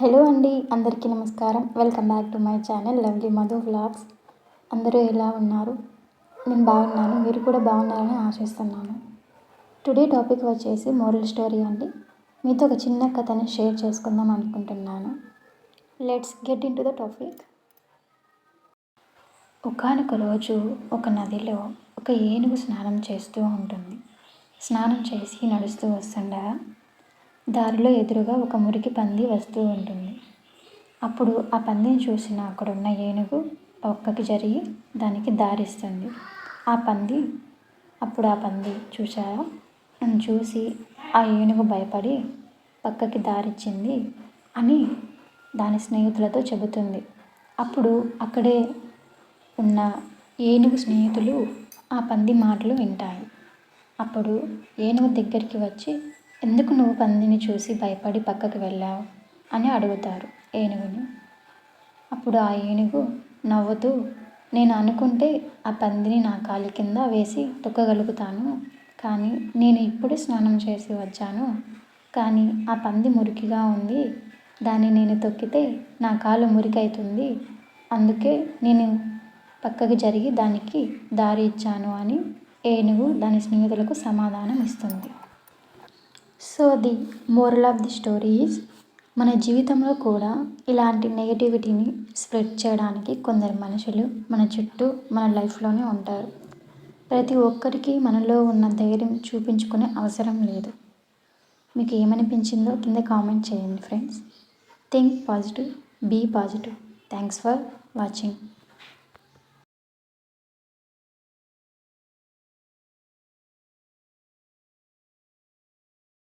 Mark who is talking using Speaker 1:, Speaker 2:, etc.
Speaker 1: Hello అండి అందరికీ నమస్కారం. Welcome back to my channel lovely Madhu vlogs. అందరూ ఎలా ఉన్నారు? నేను బాగున్నాను మీరు కూడా బాగున్నారని ఆశిస్తున్నాను. టుడే టాపిక్ వచ్చేసి మోరల్ స్టోరీ అండి. మీతో ఒక చిన్న కథని షేర్ చేసుకుందాం అనుకుంటున్నాను. Let's get into the topic. ఒకనొక రోజు ఒక నదిలో ఒక ఏనుగు స్నానం చేస్తూ ఉంటుంది. స్నానం చేసి నడుస్తూ వస్తుండగా దారిలో ఎదురుగా ఒక మురికి పంది వస్తూ ఉంటుంది. అప్పుడు ఆ పందిని చూసిన అక్కడున్న ఏనుగు పక్కకి జరిగి దానికి దారిస్తుంది. ఆ పంది అప్పుడు ఆ పంది చూసారా నన్ను చూసి ఆ ఏనుగు భయపడి పక్కకి దారిచ్చింది అని దాని స్నేహితులతో చెబుతుంది. అప్పుడు అక్కడే ఉన్న ఏనుగు స్నేహితులు ఆ పంది మాటలు వింటాయి. అప్పుడు ఏనుగు దగ్గరికి వచ్చి ఎందుకు నువ్వు పందిని చూసి భయపడి పక్కకు వెళ్ళావు? అని అడుగుతారు ఏనుగుని. అప్పుడు ఆ ఏనుగు నవ్వుతూ నేను అనుకుంటే ఆ పందిని నా కాలి కింద వేసి తొక్కగలుగుతాను కానీ నేను ఇప్పుడు స్నానం చేసి వచ్చాను. కానీ ఆ పంది మురికిగా ఉంది. దాన్ని నేను తొక్కితే నా కాలు మురికైతుంది. అందుకే నేను పక్కకి జరిగి దానికి దారి ఇచ్చాను అని ఏనుగు దాని స్నేహితులకు సమాధానం ఇస్తుంది. So the moral of the story is మన జీవితంలో కూడా ఇలాంటి నెగటివిటీని స్ప్రెడ్ చేయడానికి కొందరు మనుషులు మన చుట్టూ మన లైఫ్లోనే ఉంటారు. ప్రతి ఒక్కరికి మనలో ఉన్న ధైర్యం చూపించుకునే అవసరం లేదు. మీకు ఏమనిపించిందో కింద కామెంట్ చేయండి friends think positive be positive thanks for watching